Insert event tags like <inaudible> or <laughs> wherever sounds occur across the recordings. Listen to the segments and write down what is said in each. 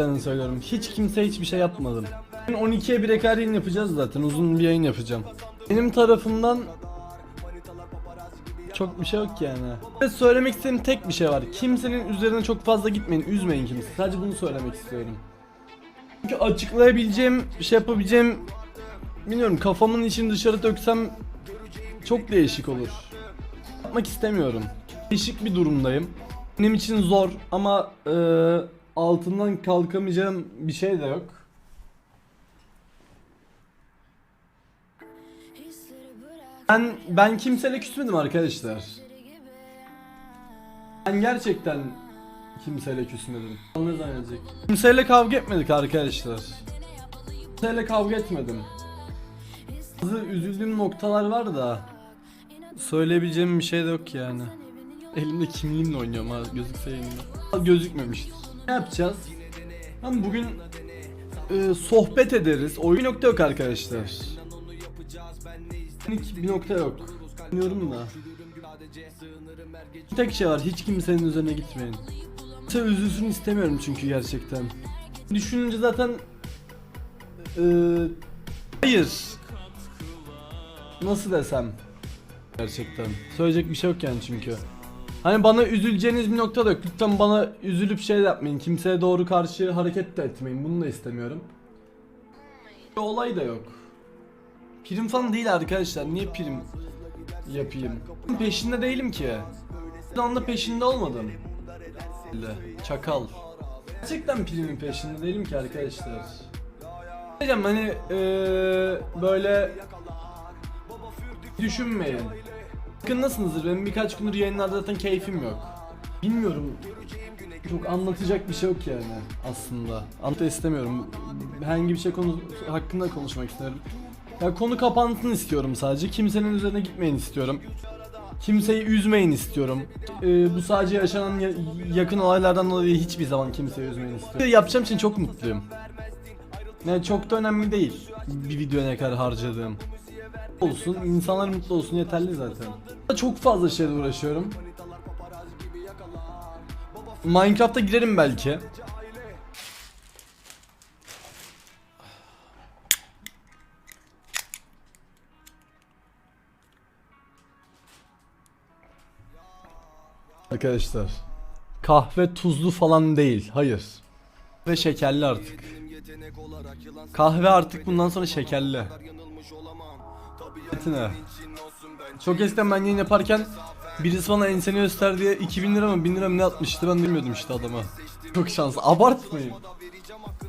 Gerçekten söylüyorum. Hiç kimse hiçbir şey yapmadım. Bugün 12'ye bir ekar yayın yapacağız zaten. Uzun bir yayın yapacağım. Benim tarafımdan çok bir şey yok yani. Ve söylemek istediğim tek bir şey var. Kimsenin üzerine çok fazla gitmeyin, üzmeyin kimse. Sadece bunu söylemek istiyorum. Çünkü açıklayabileceğim, şey yapabileceğim bilmiyorum kafamın içini dışarı döksem çok değişik olur. Yapmak istemiyorum. Değişik bir durumdayım. Benim için zor ama e, altından kalkamayacağım bir şey de yok. Ben ben kimseyle küsmedim arkadaşlar. Ben gerçekten kimseyle küsmedim. Ne zannedecek? Kimseyle kavga etmedik arkadaşlar. Kimseyle kavga etmedim. Bazı üzüldüğüm noktalar var da söyleyebileceğim bir şey de yok yani. Elimde kimliğimle oynuyorum ha gözükse yayında. Gözükmemiştir. Ne yapacağız? Ama bugün e, sohbet ederiz. Oyun nokta yok arkadaşlar. Hiç bir nokta yok. Bilmiyorum da. Bir tek şey var hiç kimsenin üzerine gitmeyin. Kimse üzülsün istemiyorum çünkü gerçekten. Düşününce zaten e, hayır. Nasıl desem? Gerçekten. Söyleyecek bir şey yok yani çünkü. Hani bana üzüleceğiniz bir nokta da yok. Lütfen bana üzülüp şey yapmayın. Kimseye doğru karşı hareket de etmeyin. Bunu da istemiyorum. Bir olay da yok. Prim falan değil arkadaşlar. Niye prim yapayım? Peşinde değilim ki. Bir anda peşinde olmadım. Çakal. Gerçekten primin peşinde değilim ki arkadaşlar. Diyeceğim hani eee böyle düşünmeyin. Farkındasınızdır benim birkaç gündür yayınlarda zaten keyfim yok. Bilmiyorum. Çok anlatacak bir şey yok yani aslında. Anlatı istemiyorum. Herhangi bir şey konu hakkında konuşmak istiyorum. Ya konu kapansın istiyorum sadece. Kimsenin üzerine gitmeyin istiyorum. Kimseyi üzmeyin istiyorum. Ee, bu sadece yaşanan ya- yakın olaylardan dolayı hiçbir zaman kimseyi üzmeyin istiyorum. Yapacağım için çok mutluyum. Yani çok da önemli değil bir videoya ne kadar harcadığım. Olsun, insanlar mutlu olsun yeterli zaten. Çok fazla şeyle uğraşıyorum. Minecraft'a girerim belki. Arkadaşlar kahve tuzlu falan değil hayır ve şekerli artık kahve artık bundan sonra şekerli ne? Çok eskiden ben yayın yaparken birisi bana enseni göster diye 2000 lira mı 1000 lira mı ne atmıştı ben bilmiyordum işte adama Çok şanslı abartmayın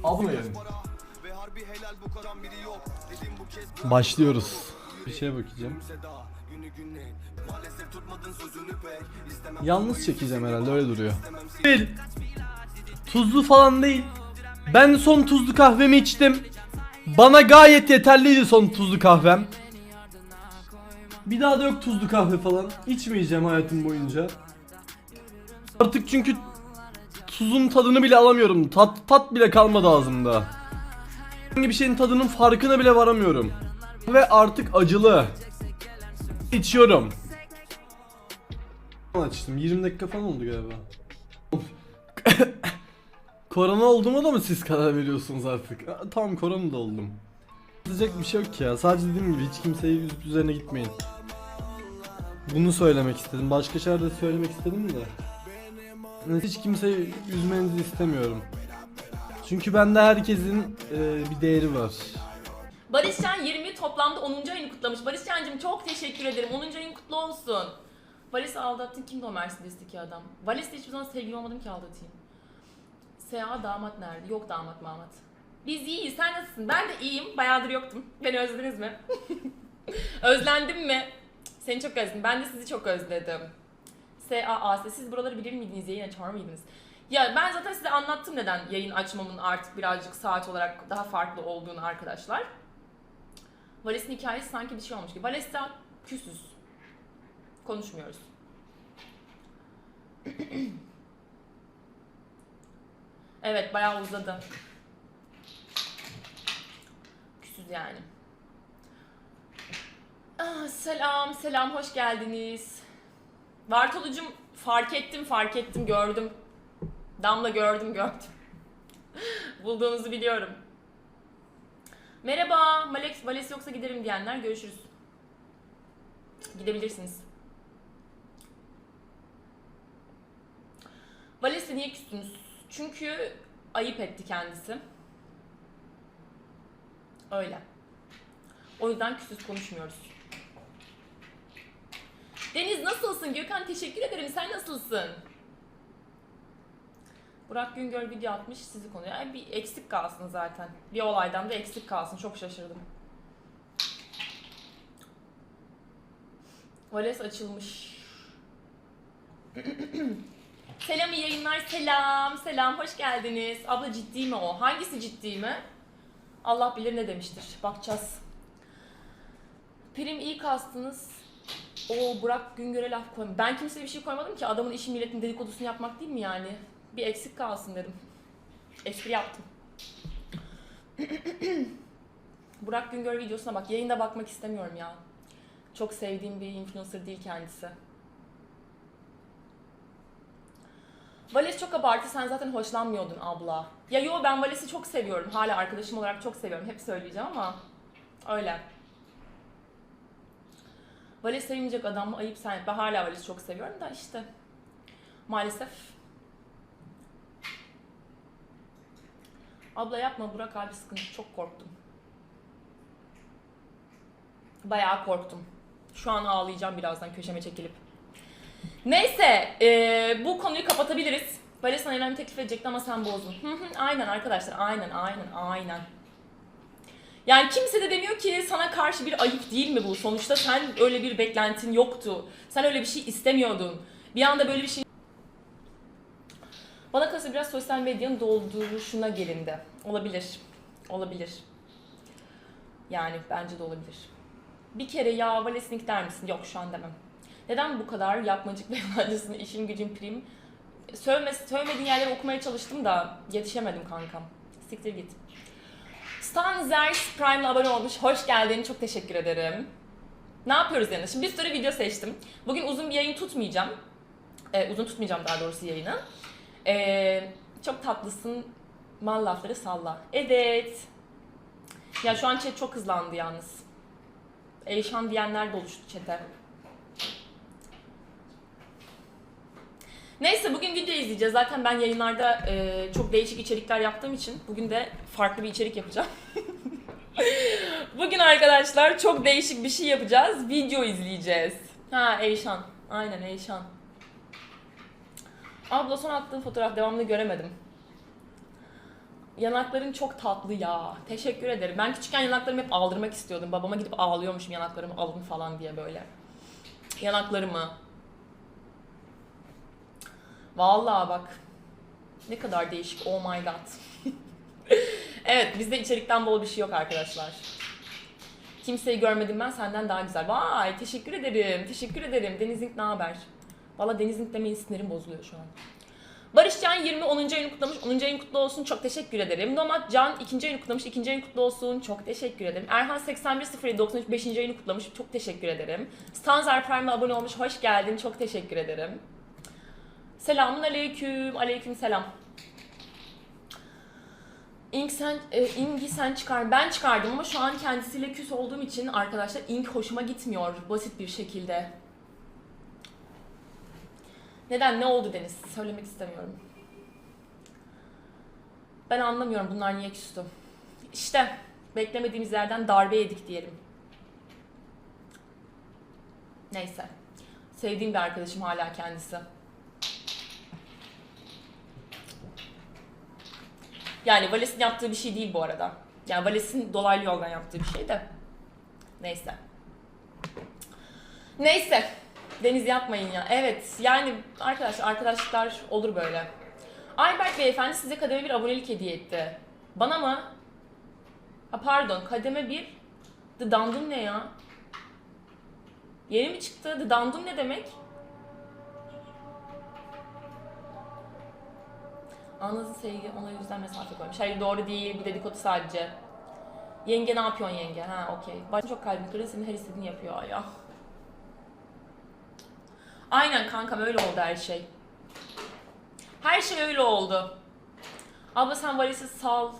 Abartmayın Başlıyoruz Bir şeye bakacağım Yalnız çekeceğim herhalde öyle duruyor. Bir. Tuzlu falan değil. Ben son tuzlu kahvemi içtim. Bana gayet yeterliydi son tuzlu kahvem. Bir daha da yok tuzlu kahve falan. İçmeyeceğim hayatım boyunca. Artık çünkü tuzun tadını bile alamıyorum. Tat tat bile kalmadı ağzımda. Herhangi bir şeyin tadının farkına bile varamıyorum. Ve artık acılı. İçiyorum. Açtım 20 dakika falan oldu galiba. <laughs> korona olduğuma da mı siz karar veriyorsunuz artık? Tamam korona da oldum. Diyecek bir şey yok ki ya. Sadece dediğim gibi hiç kimseyi üzüp üzerine gitmeyin. Bunu söylemek istedim. Başka şeyler de söylemek istedim de. Hiç kimseyi üzmenizi istemiyorum. Çünkü bende herkesin e, bir değeri var. Barışcan 20 toplamda 10. ayını kutlamış. Barışcan'cığım çok teşekkür ederim. 10. ayın kutlu olsun. Valis'i aldattın. Kimdi o Mercedes'teki adam? Valis'le hiçbir zaman sevgili olmadım ki aldatayım. S.A. damat nerede? Yok damat mamat. Biz iyiyiz. Sen nasılsın? Ben de iyiyim. Bayağıdır yoktum. Beni özlediniz mi? <laughs> Özlendim mi? Seni çok özledim. Ben de sizi çok özledim. S.A.A.S. Siz buraları bilir miydiniz? Yayın açar mıydınız? Ya ben zaten size anlattım neden yayın açmamın artık birazcık saat olarak daha farklı olduğunu arkadaşlar. Vales'in hikayesi sanki bir şey olmuş gibi. Vales'ten küsüz. Konuşmuyoruz. <clears throat> evet bayağı uzadı. Küsüz yani. Ah, selam selam hoş geldiniz. Bartolucum fark ettim fark ettim gördüm. Damla gördüm gördüm. <laughs> Bulduğunuzu biliyorum. Merhaba, Malex, Vales yoksa giderim diyenler görüşürüz. Gidebilirsiniz. Vales'le niye küstünüz? Çünkü ayıp etti kendisi. Öyle. O yüzden küsüz konuşmuyoruz. Deniz nasılsın? Gökhan teşekkür ederim. Sen nasılsın? Burak Güngör video atmış sizi konuyor. Yani bir eksik kalsın zaten. Bir olaydan da eksik kalsın. Çok şaşırdım. Vales açılmış. <clears throat> selam iyi yayınlar. Selam. Selam. Hoş geldiniz. Abla ciddi mi o? Hangisi ciddi mi? Allah bilir ne demiştir. Bakacağız. Prim iyi kastınız. O Burak Güngör'e laf koyma. Ben kimseye bir şey koymadım ki. Adamın işi milletin dedikodusunu yapmak değil mi yani? Bir eksik kalsın dedim. Espri yaptım. <clears throat> Burak Güngör videosuna bak. Yayında bakmak istemiyorum ya. Çok sevdiğim bir influencer değil kendisi. Vales çok abartı. Sen zaten hoşlanmıyordun abla. Ya yo ben Vales'i çok seviyorum. Hala arkadaşım olarak çok seviyorum. Hep söyleyeceğim ama öyle. Vales sevmeyecek adam mı? Ayıp sen. Ben hala Vales'i çok seviyorum da işte. Maalesef. Abla yapma Burak abi sıkıntı. Çok korktum. Bayağı korktum. Şu an ağlayacağım birazdan köşeme çekilip. Neyse, eee, bu konuyu kapatabiliriz. Vales sana evlenme teklif edecekti ama sen bozdun. Aynen arkadaşlar, aynen, aynen, aynen. Yani kimse de demiyor ki sana karşı bir ayıp değil mi bu? Sonuçta sen öyle bir beklentin yoktu. Sen öyle bir şey istemiyordun. Bir anda böyle bir şey... Bana kalırsa biraz sosyal medyanın dolduruşuna gelindi. Olabilir. Olabilir. Yani bence de olabilir. Bir kere ya Valesnik der misin? Yok şu an demem. Neden bu kadar yapmacık ve yalancısın işin gücün prim? Sövme, sövmediğin yerleri okumaya çalıştım da yetişemedim kankam. Siktir git. Stanzers Prime'la abone olmuş. Hoş geldin. Çok teşekkür ederim. Ne yapıyoruz yani? Şimdi bir sürü video seçtim. Bugün uzun bir yayın tutmayacağım. Ee, uzun tutmayacağım daha doğrusu yayını. Ee, çok tatlısın. Mal lafları salla. Evet. Ya şu an chat çok hızlandı yalnız. Eyşan diyenler de oluştu chat'e. Neyse bugün video izleyeceğiz. Zaten ben yayınlarda e, çok değişik içerikler yaptığım için bugün de farklı bir içerik yapacağım. <laughs> bugün arkadaşlar çok değişik bir şey yapacağız. Video izleyeceğiz. Ha Eyşan. Aynen Eyşan. Abla son attığın fotoğraf devamını göremedim. Yanakların çok tatlı ya. Teşekkür ederim. Ben küçükken yanaklarımı hep aldırmak istiyordum. Babama gidip ağlıyormuşum yanaklarımı alın falan diye böyle. Yanaklarımı. Vallahi bak. Ne kadar değişik. Oh my god. <laughs> evet bizde içerikten bol bir şey yok arkadaşlar. Kimseyi görmedim ben senden daha güzel. Vay teşekkür ederim. Teşekkür ederim. Denizink ne haber? Valla Denizink demeyin sinirim bozuluyor şu an. Barış Can 20 10. ayını kutlamış. 10. ayın kutlu olsun. Çok teşekkür ederim. Nomad Can 2. ayını kutlamış. 2. ayın kutlu olsun. Çok teşekkür ederim. Erhan 8107 93 5. ayını kutlamış. Çok teşekkür ederim. Stanzer Prime'e abone olmuş. Hoş geldin. Çok teşekkür ederim. Selamun aleyküm. Aleyküm selam. İnk sen, e, İng'i sen çıkar. Ben çıkardım ama şu an kendisiyle küs olduğum için arkadaşlar İnk hoşuma gitmiyor basit bir şekilde. Neden? Ne oldu Deniz? Söylemek istemiyorum. Ben anlamıyorum bunlar niye küstü. İşte beklemediğimiz yerden darbe yedik diyelim. Neyse. Sevdiğim bir arkadaşım hala kendisi. Yani Vales'in yaptığı bir şey değil bu arada. Yani Vales'in dolaylı yoldan yaptığı bir şey de. Neyse. Neyse. Deniz yapmayın ya. Evet yani arkadaşlar arkadaşlıklar olur böyle. Ayberk Beyefendi size kademe bir abonelik hediye etti. Bana mı? Ha pardon kademe bir. The Dandum ne ya? Yeni mi çıktı? The Dandum ne demek? Anınızın sevgi ona yüzden mesafe koymuş. Hayır doğru değil bu dedikodu sadece. Yenge ne yapıyorsun yenge? Ha okey. Başım çok kalbim kırın senin her istediğini yapıyor ya. Aynen kankam öyle oldu her şey. Her şey öyle oldu. Abla sen valisi sal.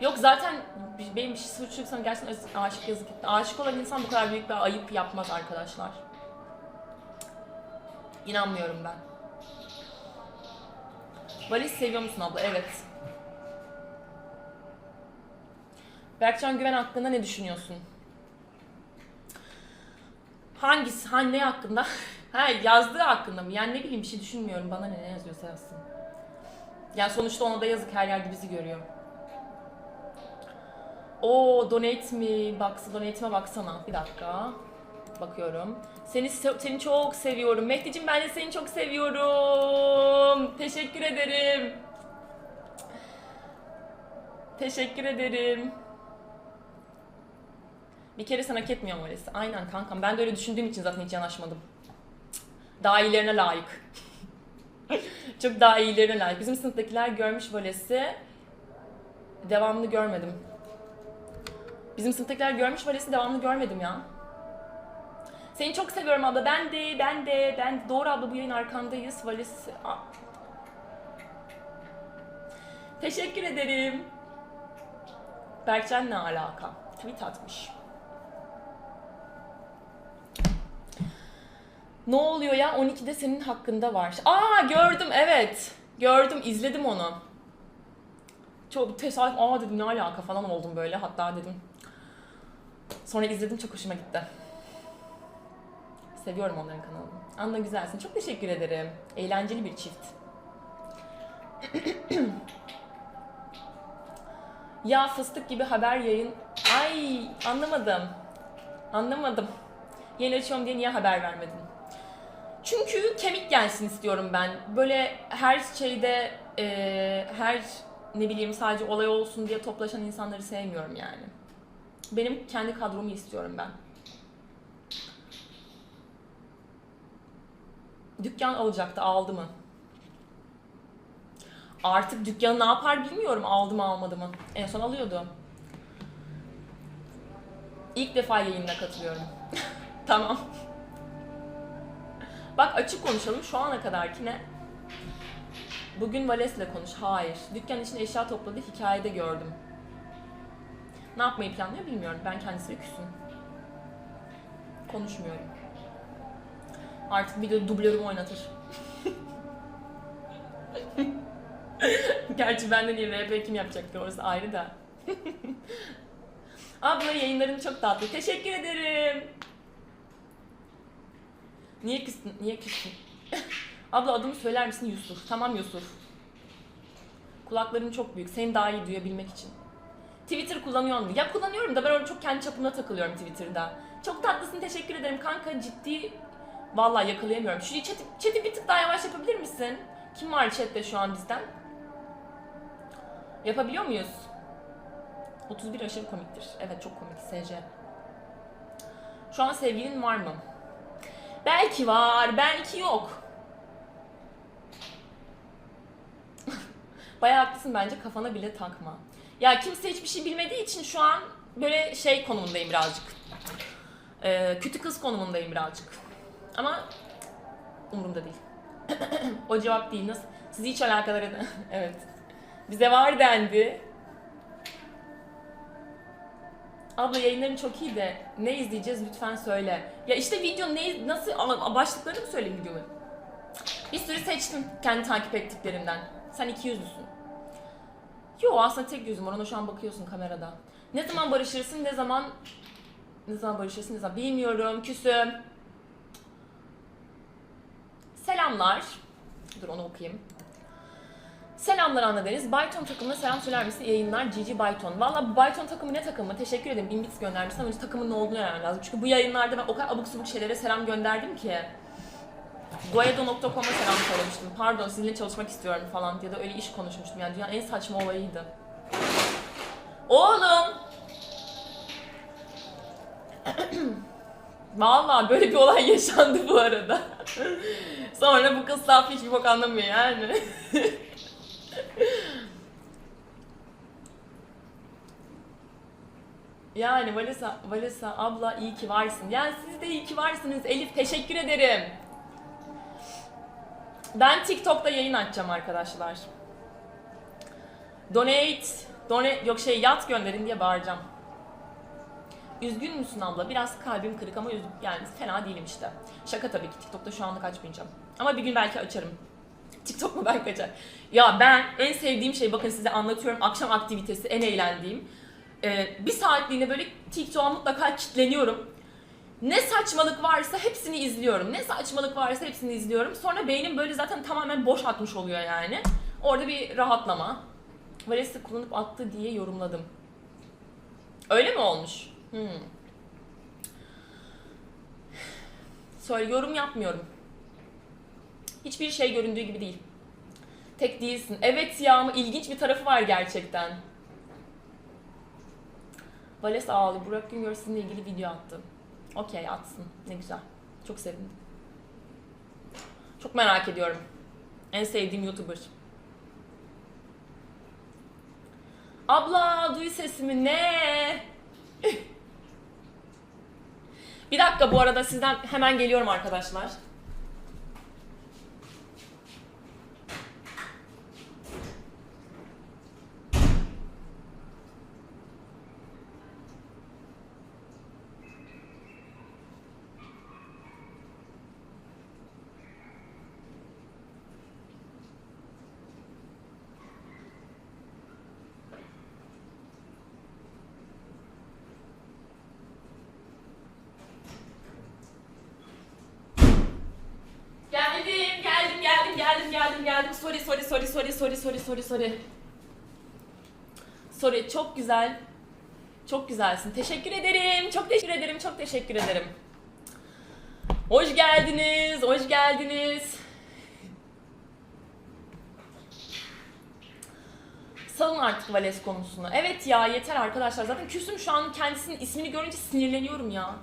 Yok zaten benim bir şey suçluysam gerçekten az- aşık yazık etti. Aşık olan insan bu kadar büyük bir ayıp yapmaz arkadaşlar. İnanmıyorum ben. Valiz seviyor musun abla? Evet. Berkcan Güven hakkında ne düşünüyorsun? Hangisi? Ha ne hakkında? <laughs> ha yazdığı hakkında mı? Yani ne bileyim bir şey düşünmüyorum. Bana ne, ne yazıyorsa yazsın. Yani sonuçta ona da yazık her yerde bizi görüyor. O donate mi? Baksa donate'ime baksana. Bir dakika. Bakıyorum. Seni se- seni çok seviyorum. Mehdi'cim ben de seni çok seviyorum. Teşekkür ederim. Teşekkür ederim. Bir kere sen hak etmiyor maalesef. Aynen kankam. Ben de öyle düşündüğüm için zaten hiç yanaşmadım. Daha iyilerine layık. <laughs> Çok daha iyilerine layık. Bizim sınıftakiler görmüş volesi. Devamını görmedim. Bizim sınıftakiler görmüş volesi devamını görmedim ya. Seni çok seviyorum abla. Ben de, ben de, ben de. Doğru abla bu yayın arkandayız. Valis... Aa. Teşekkür ederim. Berkcan ne alaka? Tweet atmış. Ne oluyor ya? 12'de senin hakkında var. Aa gördüm evet. Gördüm izledim onu. Çok tesadüf aa dedim ne alaka falan oldum böyle hatta dedim. Sonra izledim çok hoşuma gitti. Seviyorum onların kanalını. Anla güzelsin. Çok teşekkür ederim. Eğlenceli bir çift. <clears throat> ya fıstık gibi haber yayın. Ay anlamadım. Anlamadım. Yeni açıyorum diye niye haber vermedin? Çünkü kemik gelsin istiyorum ben. Böyle her şeyde e, her ne bileyim sadece olay olsun diye toplaşan insanları sevmiyorum yani. Benim kendi kadromu istiyorum ben. Dükkan alacaktı aldı mı? Artık dükkanı ne yapar bilmiyorum aldı mı almadı mı. En son alıyordu. İlk defa yayınına katılıyorum. <laughs> tamam. Bak açık konuşalım şu ana kadarki ne? Bugün Vales'le konuş. Hayır. Dükkan için eşya topladı hikayede gördüm. Ne yapmayı planlıyor bilmiyorum. Ben kendisiyle küsüm. Konuşmuyorum. Artık video dublörümü oynatır. Gerçi benden iyi RP kim yapacaktı orası ayrı da. Abla yayınların çok tatlı. Teşekkür ederim. Niye küstün? Niye küstün? Abla adımı söyler misin Yusuf? Tamam Yusuf. Kulakların çok büyük. Seni daha iyi duyabilmek için. Twitter kullanıyor musun? Ya kullanıyorum da ben öyle çok kendi çapımda takılıyorum Twitter'da. Çok tatlısın teşekkür ederim kanka ciddi. Vallahi yakalayamıyorum. Şu chat'i, chat'i bir tık daha yavaş yapabilir misin? Kim var chatte şu an bizden? Yapabiliyor muyuz? 31 aşırı komiktir. Evet çok komik SC. Şu an sevgilin var mı? Belki var, belki yok. <laughs> Bayağı haklısın bence kafana bile takma. Ya kimse hiçbir şey bilmediği için şu an böyle şey konumundayım birazcık. Ee, kötü kız konumundayım birazcık. Ama umurumda değil. <clears throat> o cevap değil. Nasıl? Sizi hiç alakadar eden... <laughs> evet. Bize var dendi. Abla yayınların çok iyi de ne izleyeceğiz lütfen söyle. Ya işte video ne nasıl ama başlıklarını mı söyleyeyim videoyu? Bir sürü seçtim kendi takip ettiklerimden. Sen iki yüzlüsün. Yo aslında tek yüzüm var ona şu an bakıyorsun kamerada. Ne zaman barışırsın ne zaman ne zaman barışırsın ne zaman bilmiyorum küsüm. Selamlar. Dur onu okuyayım. Selamlar Anna. Byton takımına selam söyler misin? Yayınlar Cici Byton. Valla bu Byton takımı ne takımı? Teşekkür ederim. Inbits göndermişsin ama önce takımın ne olduğunu öğrenmem lazım. Çünkü bu yayınlarda ben o kadar abuk subuk şeylere selam gönderdim ki. Guaido.com'a selam söylemiştim. Pardon sizinle çalışmak istiyorum falan ya da öyle iş konuşmuştum. Yani dünyanın en saçma olayıydı. Oğlum! <clears throat> Valla böyle bir olay yaşandı bu arada. Sonra bu kız saf hiçbir bok anlamıyor yani. Yani Valesa, Valesa abla iyi ki varsın. Yani siz de iyi ki varsınız Elif teşekkür ederim. Ben TikTok'ta yayın açacağım arkadaşlar. Donate, donate, yok şey yat gönderin diye bağıracağım. Üzgün müsün abla? Biraz kalbim kırık ama üzgün, yani fena değilim işte. Şaka tabii ki TikTok'ta şu anlık açmayacağım. Ama bir gün belki açarım. <laughs> TikTok mu belki açar. Ya ben en sevdiğim şey bakın size anlatıyorum akşam aktivitesi en eğlendiğim. Ee, bir saatliğine böyle TikTok'a mutlaka kitleniyorum. Ne saçmalık varsa hepsini izliyorum. Ne saçmalık varsa hepsini izliyorum. Sonra beynim böyle zaten tamamen boş atmış oluyor yani. Orada bir rahatlama. Valesi kullanıp attı diye yorumladım. Öyle mi olmuş? Hmm. Söyle yorum yapmıyorum. Hiçbir şey göründüğü gibi değil. Tek değilsin. Evet ya ama ilginç bir tarafı var gerçekten. Vales ağlıyor. Burak Güngör sizinle ilgili video attı. Okey atsın. Ne güzel. Çok sevindim. Çok merak ediyorum. En sevdiğim YouTuber. Abla duy sesimi ne? Bir dakika bu arada sizden hemen geliyorum arkadaşlar. Geldim. Sorry, sorry, sorry, sorry, sorry, sorry, sorry, sorry. Sorry, çok güzel. Çok güzelsin. Teşekkür ederim. Çok teşekkür ederim. Çok teşekkür ederim. Hoş geldiniz. Hoş geldiniz. Salın artık Vales konusunu. Evet ya yeter arkadaşlar. Zaten küsüm şu an kendisinin ismini görünce sinirleniyorum ya.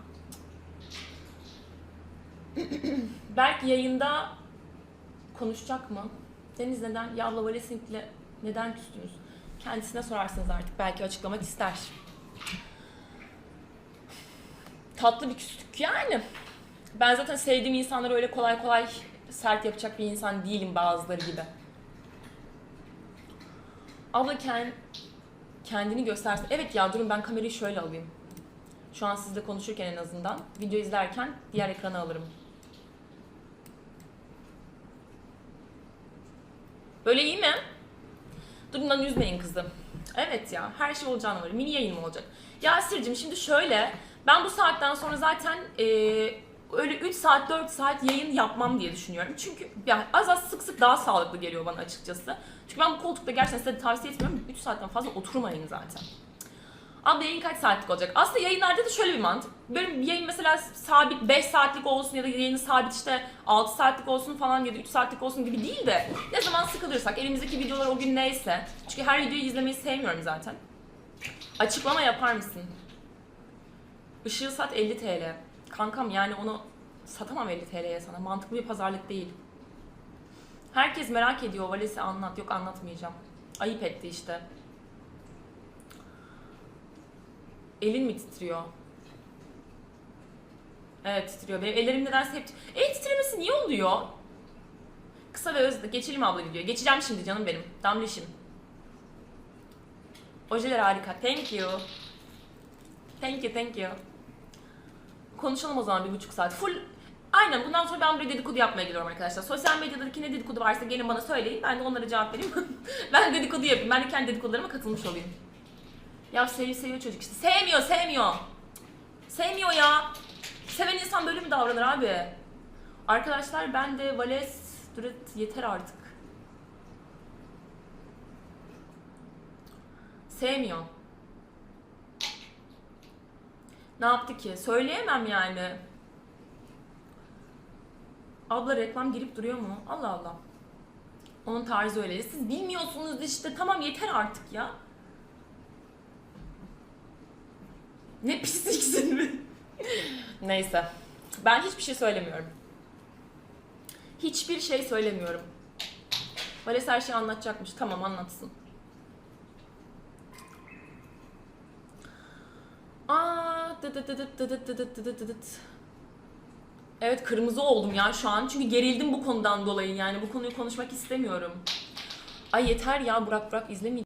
<clears throat> Belki yayında konuşacak mı? Deniz neden? Ya abla Valesink'le neden küstünüz? Kendisine sorarsınız artık. Belki açıklamak ister. Tatlı bir küslük yani. Ben zaten sevdiğim insanları öyle kolay kolay sert yapacak bir insan değilim bazıları gibi. Abla kend- kendini göstersin. Evet ya durun ben kamerayı şöyle alayım. Şu an sizle konuşurken en azından. Video izlerken diğer ekrana alırım. Böyle iyi mi? Durumdan üzmeyin kızım. Evet ya her şey olacağına var. Mini yayın mı olacak? Yasir'cim şimdi şöyle. Ben bu saatten sonra zaten eee, öyle 3 saat 4 saat yayın yapmam diye düşünüyorum. Çünkü yani az az sık sık daha sağlıklı geliyor bana açıkçası. Çünkü ben bu koltukta gerçekten size tavsiye etmiyorum. 3 saatten fazla oturmayın zaten. Abla yayın kaç saatlik olacak? Aslında yayınlarda da şöyle bir mantık. Bir yayın mesela sabit 5 saatlik olsun ya da yayını sabit işte 6 saatlik olsun falan ya da 3 saatlik olsun gibi değil de ne zaman sıkılırsak elimizdeki videolar o gün neyse. Çünkü her videoyu izlemeyi sevmiyorum zaten. Açıklama yapar mısın? Işığı sat 50 TL. Kankam yani onu satamam 50 TL'ye sana. Mantıklı bir pazarlık değil. Herkes merak ediyor. Valesi anlat. Yok anlatmayacağım. Ayıp etti işte. Elin mi titriyor? Evet titriyor. Benim ellerim nedense hep... El titremesi niye oluyor? Kısa ve öz... Geçelim abla videoya. Geçeceğim şimdi canım benim. Damlışım. Ojeler harika. Thank you. Thank you, thank you. Konuşalım o zaman bir buçuk saat. Full Aynen bundan sonra ben buraya dedikodu yapmaya geliyorum arkadaşlar. Sosyal medyadaki ne dedikodu varsa gelin bana söyleyin. Ben de onlara cevap vereyim. <laughs> ben dedikodu yapayım. Ben de kendi dedikodularıma katılmış olayım. Ya seviyor seviyor çocuk işte. Sevmiyor sevmiyor. Sevmiyor ya. Seven insan böyle mi davranır abi? Arkadaşlar ben de Vales Duret yeter artık. Sevmiyor. Ne yaptı ki? Söyleyemem yani. Abla reklam girip duruyor mu? Allah Allah. Onun tarzı öyle. Siz bilmiyorsunuz işte. Tamam yeter artık ya. Ne pisliksin mi? Neyse. Ben hiçbir şey söylemiyorum. Hiçbir şey söylemiyorum. Vales her şeyi anlatacakmış. Tamam anlatsın. Aa, dıdıt dıdıt dıdıt dıdıt dıdıt dıdıt. Evet kırmızı oldum ya şu an. Çünkü gerildim bu konudan dolayı yani. Bu konuyu konuşmak istemiyorum. Ay yeter ya Burak Burak izlemeyeceğim.